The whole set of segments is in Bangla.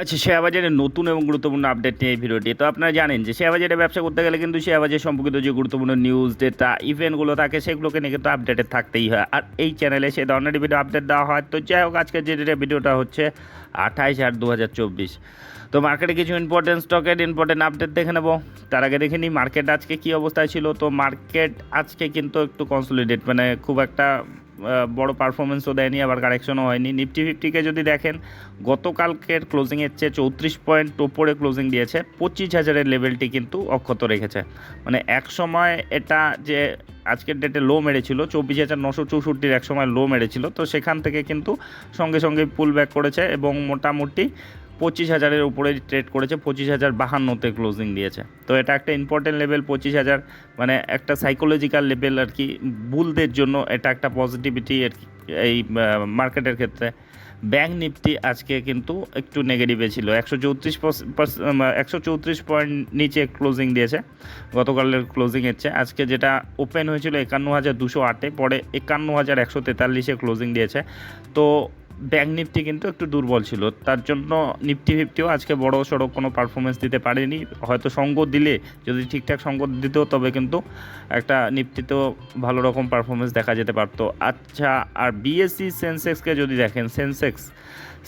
আচ্ছা শেয়ার বাজারের নতুন এবং গুরুত্বপূর্ণ আপডেট নিয়ে এই ভিডিওটি। তো আপনারা জানেন যে শেয়ার বাজারে ব্যবসা করতে গেলে কিন্তু শেয়ার বাজার সম্পর্কিত যে গুরুত্বপূর্ণ নিউজ ডেটা ইভেন্টগুলো থাকে, সেগুলোকে নিয়ে কিন্তু আপডেটেড থাকতেই হয়। আর এই চ্যানেলে সে ধরনের ভিডিও আপডেট দেওয়া হয়। তো যাই হোক, আজকের যে ডেটে ভিডিওটা হচ্ছে আঠাইশ আট দু তো মার্কেটে কিছু ইম্পর্টেন্ট স্টকের ইম্পর্টেন্ট আপডেট দেখে নেব। তার আগে দেখে নিই মার্কেট আজকে কী অবস্থায় ছিল? তো মার্কেট আজকে কিন্তু একটু কনসলিডেট মানে খুব একটা বড় পারফরমেন্সও দেয়নি, আবার কারেকশনও হয়নি। নিফটি ফিফটিকে যদি দেখেন, গতকালকের ক্লোজিংয়ের চেয়ে চৌত্রিশ পয়েন্ট ওপরে ক্লোজিং দিয়েছে, পঁচিশ হাজারের লেভেলটি কিন্তু অক্ষত রেখেছে। মানে এক সময় এটা যে আজকের ডেটে লো মেরেছিল, চব্বিশ হাজার নশো চৌষট্টির এক সময় লো মেরেছিল, তো সেখান থেকে কিন্তু সঙ্গে সঙ্গে পুল ব্যাক করেছে এবং মোটামুটি পঁচিশ হাজারের উপরে ট্রেড করেছে, পঁচিশ হাজার বাহান্নতে ক্লোজিং দিয়েছে। তো এটা একটা ইম্পর্টেন্ট লেভেল পঁচিশ হাজার মানে একটা সাইকোলজিক্যাল লেভেল আর কি বুলদের জন্য এটা একটা পজিটিভিটি আর কি, এই মার্কেটের ক্ষেত্রে। ব্যাংক নিফটি আজকে কিন্তু একটু নেগেটিভে ছিল, একশো চৌত্রিশ একশো চৌত্রিশ পয়েন্ট নিচে ক্লোজিং দিয়েছে, গতকালের ক্লোজিংয়ের চেয়ে। আজকে যেটা ওপেন হয়েছিল একান্ন হাজার দুশো আটে, পরে একান্ন হাজার একশো তেতাল্লিশে ক্লোজিং দিয়েছে। তো ব্যাংক নিফটি কিন্তু একটু দুর্বল ছিল। তার জন্য নিফটি ফিফটিও আজকে বড় সড়ো কোনো পারফরমেন্স দিতে পারেনি। হয়তো সঙ্গ দিলে, যদি ঠিকঠাক সঙ্গ দিত তবে কিন্তু একটা নিফটিতেও ভালো রকম পারফরমেন্স দেখা যেতে পারতো। আচ্ছা আর বিএসসি সেন্সেক্সকে যদি দেখেন সেন্সেক্স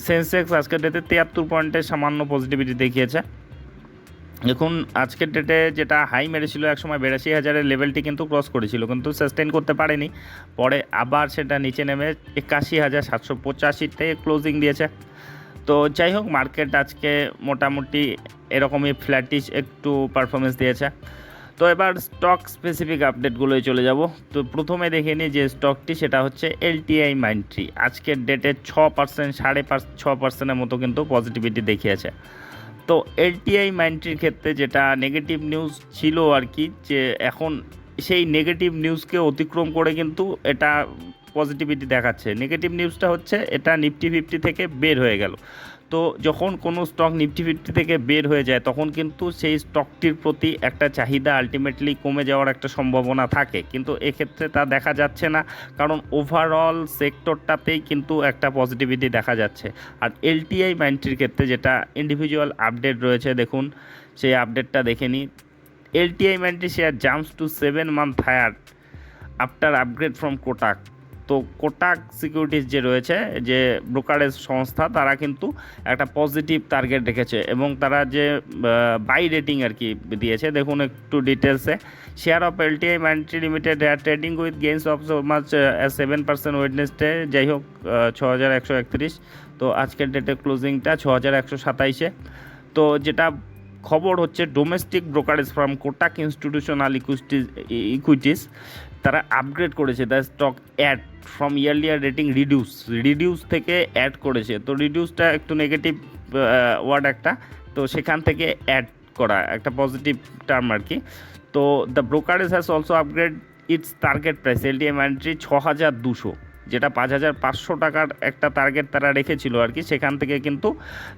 সেন্সেক্স আজকের ডেটে তিয়াত্তর পয়েন্টের সামান্য পজিটিভিটি দেখিয়েছে। দেখুন, আজকের ডেটে যেটা হাই মেরেছিল একসময় বিরাশি হাজারের লেভেলটি কিন্তু ক্রস করেছিল, কিন্তু সাস্টেন করতে পারেনি। পরে আবার সেটা নিচে নেমে একাশি হাজার সাতশো পঁচাশিতে ক্লোজিং দিয়েছে। তো যাই হোক মার্কেট আজকে মোটামুটি এরকমই ফ্ল্যাটিশ একটু পারফরমেন্স দিয়েছে। তো এবার স্টক স্পেসিফিক আপডেটগুলোয় চলে যাব। তো প্রথমে দেখে নিই যে স্টকটি সেটা হচ্ছে এলটিআই মাইন্ট্রি আজকের ডেটে ছ পার্সেন্ট সাড়ে পাঁচ, ছ পার্সেন্টের মতো কিন্তু পজিটিভিটি দেখিয়েছে। তো এলটিআই মাইন্ডটির ক্ষেত্রে যেটা নেগেটিভ নিউজ ছিল আর কি যে এখন সেই নেগেটিভ নিউজকে অতিক্রম করে কিন্তু এটা পজিটিভিটি দেখাচ্ছে। নেগেটিভ নিউজটা হচ্ছে, এটা নিফটি ফিফটি থেকে বের হয়ে গেল। তো যখন কোনো স্টক নিফটি ফিফটি থেকে বের হয়ে যায়, তখন কিন্তু সেই স্টকটির প্রতি একটা চাহিদা আলটিমেটলি কমে যাওয়ার একটা সম্ভাবনা থাকে। কিন্তু এক্ষেত্রে তা দেখা যাচ্ছে না, কারণ ওভারঅল সেক্টরটাতেই কিন্তু একটা পজিটিভিটি দেখা যাচ্ছে। আর এলটিআই মাইন্ট্রির ক্ষেত্রে যেটা ইন্ডিভিজুয়াল আপডেট রয়েছে, দেখুন, সেই আপডেটটা দেখে নিই। LTI Mindtree share jumps to seven month higher after upgrade from Kotak তো কোটাক সিকিউরিটিজ যে রয়েছে, যে ব্রোকারেজ সংস্থা, তারা কিন্তু একটা পজিটিভ টার্গেট রেখেছে এবং তারা যে বাই রেটিং আর কি দিয়েছে, দেখুন একটু ডিটেলসে। Share of LTI Mindtree limited here trading with gains of so much seven percent Wednesday যাই হোক ছ হাজার একশো একত্রিশ তো আজকের ডেটে ক্লোজিংটা ছ হাজার একশো সাতাইশে তো যেটা খবর হচ্ছে domestic brokerage firm Kotak institutional equities equities তারা আপগ্রেড করেছে the stock add from earlier rating reduce reduce থেকে অ্যাড করেছে। তো রিডিউসটা একটু নেগেটিভ ওয়ার্ড একটা। তো সেখান থেকে অ্যাড করা, একটা পজিটিভ টার্ম আর কি। তো the brokerage has also upgrade its target price LTM entry ছ হাজার দুশো, যেটা পাঁচ হাজার পাঁচশো টাকার একটা টার্গেট তারা রেখেছিল আর কি। সেখান থেকে কিন্তু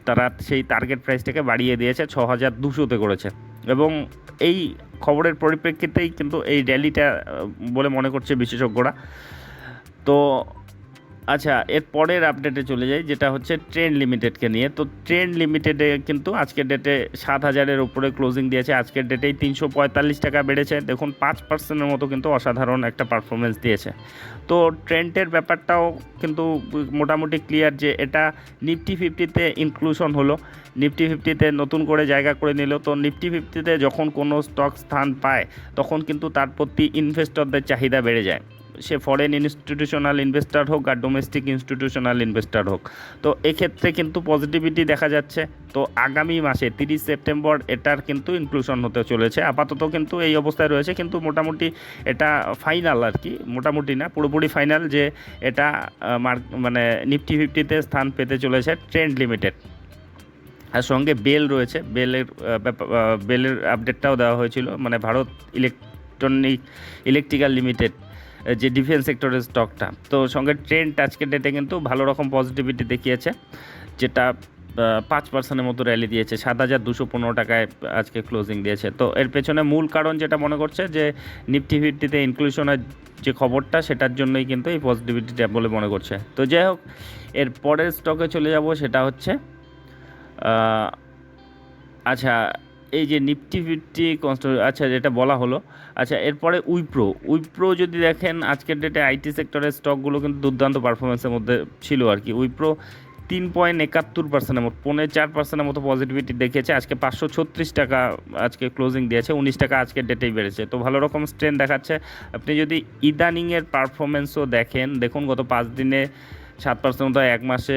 তারা সেই টার্গেট প্রাইসটাকে বাড়িয়ে দিয়েছে, ছ হাজার দুশোতে করেছে। এবং এই খবরের পরিপ্রেক্ষিতেই কিন্তু এই র্যালিটা বলে মনে করছে বিশেষজ্ঞরা। তো আচ্ছা এর পরের আপডেটে চলে যাই, যেটা হচ্ছে ট্রেন লিমিটেডকে নিয়ে। তো ট্রেন লিমিটেডে কিন্তু আজকের ডেটে সাত হাজারের উপরে ক্লোজিং দিয়েছে। আজকের ডেটেই তিনশো পঁয়তাল্লিশ টাকা বেড়েছে। দেখুন, পাঁচ পার্সেন্টের মতো কিন্তু অসাধারণ একটা পারফরমেন্স দিয়েছে। তো ট্রেন্টের ব্যাপারটাও কিন্তু মোটামুটি ক্লিয়ার যে এটা নিফটি ফিফটিতে ইনক্লুশন হলো। নিফটি ফিফটিতে নতুন করে জায়গা করে নিল। তো নিফটি ফিফটিতে যখন কোনো স্টক স্থান পায়, তখন কিন্তু তার প্রতি ইনভেস্টরদের চাহিদা বেড়ে যায়। সে ফরেন ইনস্টিটিউশনাল ইনভেস্টার হোক আর ডোমেস্টিক ইনস্টিটিউশনাল ইনভেস্টার হোক। তো এক্ষেত্রে কিন্তু পজিটিভিটি দেখা যাচ্ছে। তো আগামী মাসে তিরিশ সেপ্টেম্বর এটার কিন্তু ইনক্লুশন হতে চলেছে। আপাতত কিন্তু এই অবস্থায় রয়েছে, কিন্তু মোটামুটি এটা ফাইনাল আর কি, মোটামুটি না, পুরোপুরি ফাইনাল যে এটা মানে নিফটি ফিফটিতে স্থান পেতে চলেছে ট্রেন্ড লিমিটেড আর সঙ্গে বেল রয়েছে বেলের বেলের আপডেটটাও দেওয়া হয়েছিল। মানে ভারত ইলেকট্রনিক ইলেকট্রিক্যাল লিমিটেড যে ডিফেন্স সেক্টরের স্টকটা তো সঙ্গে ট্রেন্ড আজকের ডেটে কিন্তু ভালো রকম পজিটিভিটি দেখিয়েছে, যেটা পাঁচ পার্সেন্টের মতো র্যালি দিয়েছে, সাত হাজার দুশো পনেরো টাকায় আজকে ক্লোজিং দিয়েছে। তো এর পেছনে মূল কারণ যেটা মনে করছে যে নিফটি ফিফটিতে ইনক্লুশনের যে খবরটা, সেটার জন্যই কিন্তু এই পজিটিভিটিটা বলে মনে করছে। তো যাই হোক, এর পরের স্টকে চলে যাব, সেটা হচ্ছে আচ্ছা এই যে নিফটি ফিফটি কনস্ট আচ্ছা যেটা বলা হলো। আচ্ছা এরপরে উইপ্রো উইপ্রো যদি দেখেন, আজকের ডেটে আইটি সেক্টরের স্টকগুলো কিন্তু দুর্দান্ত পারফরমেন্সের মধ্যে ছিল আর কি। উইপ্রো তিন পয়েন্ট একাত্তর পার্সেন্টের মতো, পৌনে চার পার্সেন্টের মতো পজিটিভিটি দেখিয়েছে। আজকে পাঁচশো ছত্রিশ টাকা আজকে ক্লোজিং দিয়েছে, উনিশ টাকা আজকে ডেটেই বেড়েছে। তো ভালো রকম স্ট্রেন দেখাচ্ছে। আপনি যদি ইদানিংয়ের পারফরমেন্সও দেখেন, দেখুন গত পাঁচ দিনে সাত পার্সেন্ট মতো এক মাসে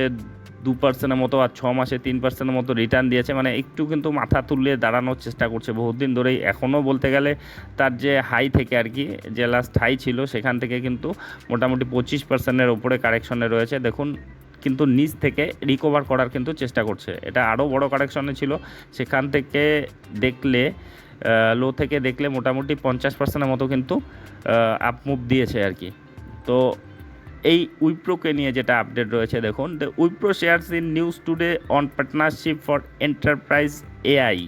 দু পার্সেন্টের মতো আর ছ মাসে তিন পার্সেন্টের মতো রিটার্ন দিয়েছে। মানে একটু কিন্তু মাথা তুলে দাঁড়ানোর চেষ্টা করছে বহুদিন ধরেই। এখনও বলতে গেলে তার যে হাই থেকে আর কি, যে লাস্ট হাই ছিল, সেখান থেকে কিন্তু মোটামুটি পঁচিশ পার্সেন্টের ওপরে কারেকশনে রয়েছে। দেখুন, কিন্তু নিচ থেকে রিকভার করার কিন্তু চেষ্টা করছে। এটা আরও বড় কারেকশনে ছিল। সেখান থেকে দেখলে লো থেকে দেখলে মোটামুটি পঞ্চাশ পার্সেন্টের মতো কিন্তু আপ মুভ দিয়েছে আর কি। তো এই উইপ্রোকে নিয়ে যেটা আপডেট রয়েছে, দেখুন। The Wipro shares in news today on partnership for enterprise AI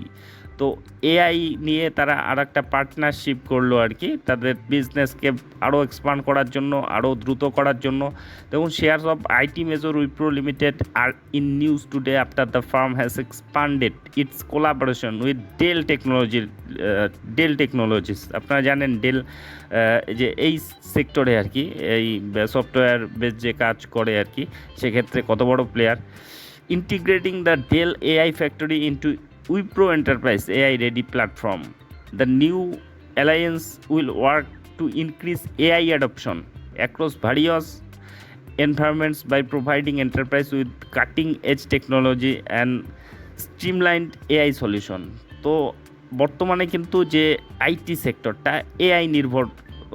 তো এআই নিয়ে তারা আর একটা পার্টনারশিপ করল আর কি। তাদের বিজনেসকে আরও এক্সপান্ড করার জন্য আরও দ্রুত করার জন্য। দেখুন shares of IT major Wipro limited R in news today after the firm has expanded its collaboration with Dell technology Dell technologies আপনারা জানেন ডেল যে এই সেক্টরে আর কি, এই সফটওয়্যার বেস যে কাজ করে আর কি, সেক্ষেত্রে কত বড় player integrating the Dell AI factory into Wipro enterprise AI ready platform. The new alliance will work to increase AI adoption across various environments by providing enterprise with cutting edge technology and streamlined AI solution তো বর্তমানে কিন্তু যে আইটি সেক্টরটা এআই নির্ভর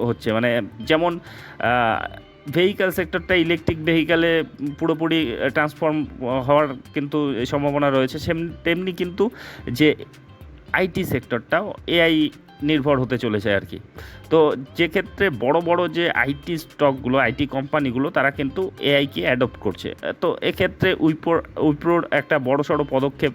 হচ্ছে। মানে যেমন ভেহিক্যাল সেক্টরটা ইলেকট্রিক ভেহিক্যালে পুরোপুরি ট্রান্সফর্ম হওয়ার কিন্তু সম্ভাবনা রয়েছে। সেম- তেমনি কিন্তু যে আইটি সেক্টরটাও এআই নির্ভর হতে চলেছে আর কি। তো যে ক্ষেত্রে বড় বড় যে আইটি স্টকগুলো আইটি কোম্পানিগুলো তারা কিন্তু এআইকে অ্যাডপ্ট করছে। তো এক্ষেত্রে উইপ্রোর উইপ্রোর একটা বড় সড়ো পদক্ষেপ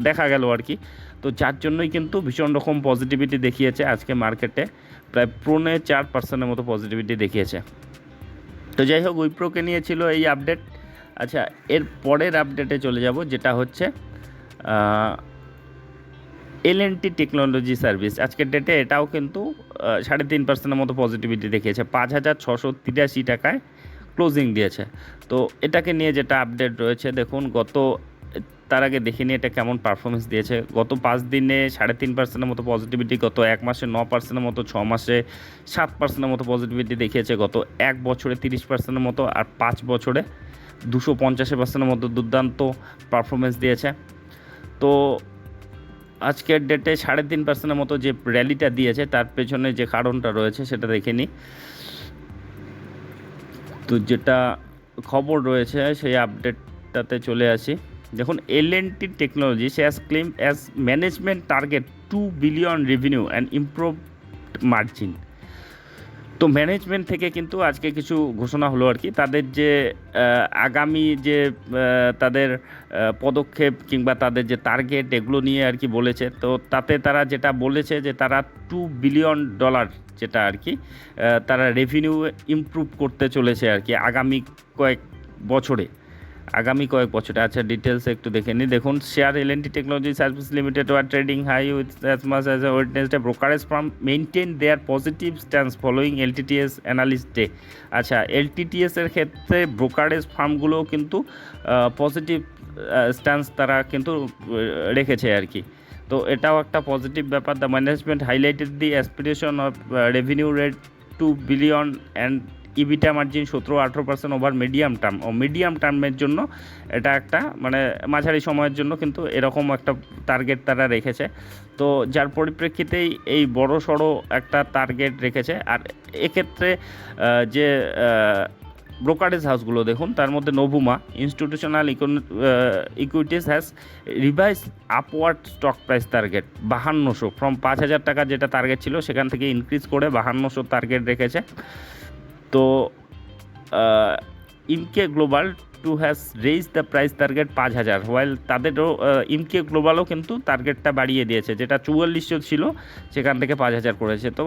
দেখা গেল আর কি। তো যার জন্যই কিন্তু ভীষণ রকম পজিটিভিটি দেখিয়েছে আজকে মার্কেটে প্রায় পৌনে চার পার্সেন্টের মতো পজিটিভিটি দেখিয়েছে। তো যাই হোক, উইপ্রোকে নিয়েছিল এই আপডেট আচ্ছা এর পরের আপডেটে চলে যাব, যেটা হচ্ছে L N T technology service. আজকের ডেটে এটাও কিন্তু সাড়ে তিন পার্সেন্টের মতো পজিটিভিটি দেখিয়েছে। পাঁচ হাজার ছশো তিরাশি টাকায় ক্লোজিং দিয়েছে। তো এটাকে নিয়ে যেটা আপডেট রয়েছে, দেখুন, গত তার আগে দেখে দেখিনি এটা কেমন পারফরমেন্স দিয়েছে। গত পাঁচ দিনে সাড়ে তিন পার্সেন্টের মতো পজিটিভিটি গত এক মাসে ন পার্সেন্টের মতো, ছ মাসে সাত পার্সেন্টের মতো পজিটিভিটি দেখিয়েছে। গত এক বছরে তিরিশ পার্সেন্টের মতো আর পাঁচ বছরে দুশো পঞ্চাশি পার্সেন্টের মতো দুর্দান্ত পারফরমেন্স দিয়েছে। তো আজকের ডেটে সাড়ে তিন পার্সেন্টের মতো যে র্যালিটা দিয়েছে, তার পেছনে যে কারণটা রয়েছে সেটা দেখে নিই তো যেটা খবর রয়েছে, সেই আপডেটটাতে চলে আসি। দেখুন L N T technology say has claim as management target two billion revenue and improve margin তো ম্যানেজমেন্ট থেকে কিন্তু আজকে কিছু ঘোষণা হলো আর কি। তাদের যে আগামী যে তাদের পদক্ষেপ কিংবা তাদের যে টার্গেট এগুলো নিয়ে আর কি বলেছে, তো তাতে তারা যেটা বলেছে যে তারা টু বিলিয়ন ডলার যেটা আর কি তারা রেভিনিউ ইমপ্রুভ করতে চলেছে আর কি আগামী কয়েক বছরে। আগামী কয়েক বছরে। আচ্ছা ডিটেলস একটু দেখে নিই। দেখুন share L T technology service limited were trading high with as much as Wednesday brokerage firm maintain their positive stance following LTTS analyst day আচ্ছা এলটিটিএস এর ক্ষেত্রে ব্রোকারেজ ফার্মগুলোও কিন্তু পজিটিভ স্ট্যান্স তারা কিন্তু রেখেছে আর কি। তো এটাও একটা পজিটিভ ব্যাপার। The management highlighted the aspiration of revenue rate two billion and EBITDA margin সতেরো, আঠেরো পার্সেন্ট ওভার মিডিয়াম টার্ম ও মিডিয়াম টার্মের জন্য এটা একটা মানে মাঝারি সময়ের জন্য কিন্তু এরকম একটা টার্গেট তারা রেখেছে। তো যার পরিপ্রেক্ষিতেই এই বড় সড়ো একটা টার্গেট রেখেছে। আর এক্ষেত্রে যে ব্রোকারেজ হাউসগুলো দেখুন, তার মধ্যে Nuvama institutional equities has revise upward stock price target বাহান্নশো from পাঁচ হাজার টাকা যেটা টার্গেট ছিল, সেখান থেকে ইনক্রিজ করে বাহান্নশো টার্গেট রেখেছে। তো Emkay global too has raise the price target পাঁচ হাজার। ওয়াইল তাদেরও ইমকে গ্লোবালও কিন্তু টার্গেটটা বাড়িয়ে দিয়েছে, যেটা চুয়াল্লিশশো ছিল, সেখান থেকে পাঁচ হাজার করেছে। তো,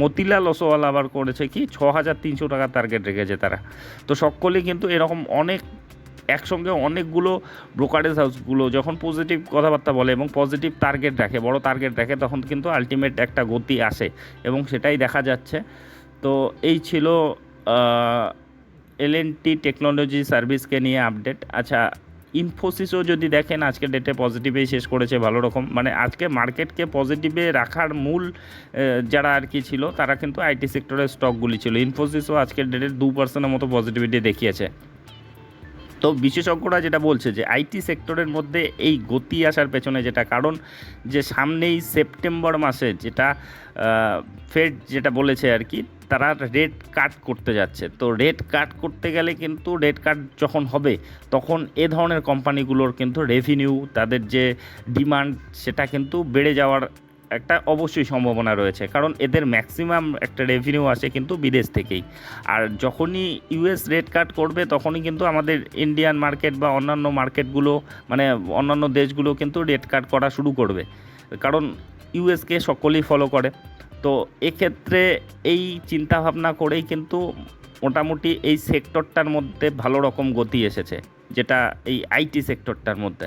মতিলাল ওসওয়াল আবার করেছে কি ছ হাজার তিনশো টাকা টার্গেট রেখেছে তারা। তো, সকলেই কিন্তু এরকম অনেক, একসঙ্গে অনেকগুলো ব্রোকারেজ হাউসগুলো যখন পজিটিভ কথাবার্তা বলে এবং পজিটিভ টার্গেট রাখে বড় টার্গেট রাখে তখন কিন্তু আলটিমেট একটা গতি আসে এবং সেটাই দেখা যাচ্ছে। তো এই ছিল এল টি টেকনোলজি সার্ভিসকে নিয়ে আপডেট আচ্ছা ইনফোসিসও যদি দেখেন, আজকে ডেটে পজিটিভেই শেষ করেছে, ভালো রকম। মানে আজকে মার্কেটকে পজিটিভে রাখার মূল যারা আর কি ছিল, তারা কিন্তু আইটি সেক্টরের স্টকগুলি ছিল। ইনফোসিসও আজকের ডেটে দু পার্সেন্টের মতো পজিটিভিটি দেখিয়েছে। তো বিশেষজ্ঞরা যেটা বলছে যে আইটি সেক্টরের মধ্যে এই গতি আসার পেছনে যেটা কারণ, যে সামনেই সেপ্টেম্বর মাসে যেটা ফেড যেটা বলেছে আর কি, তারা রেট কাট করতে যাচ্ছে। তো রেট কাট করতে গেলে কিন্তু রেট কাট যখন হবে, তখন এ ধরনের কোম্পানিগুলোর কিন্তু রেভিনিউ তাদের যে ডিমান্ড সেটা কিন্তু বেড়ে যাওয়ার একটা অবশ্যই সম্ভাবনা রয়েছে, কারণ এদের ম্যাক্সিমাম একটা রেভিনিউ আসে কিন্তু বিদেশ থেকেই। আর যখনই ইউএস রেট কাট করবে, তখনই কিন্তু আমাদের ইন্ডিয়ান মার্কেট বা অন্যান্য মার্কেটগুলো মানে অন্যান্য দেশগুলো কিন্তু রেট কাট করা শুরু করবে। কারণ ইউএসকে সকলেই ফলো করে। তো এক্ষেত্রে এই চিন্তাভাবনা করেই কিন্তু মোটামুটি এই সেক্টরটার মধ্যে ভালো রকম গতি এসেছে, যেটা এই আইটি সেক্টরটার মধ্যে।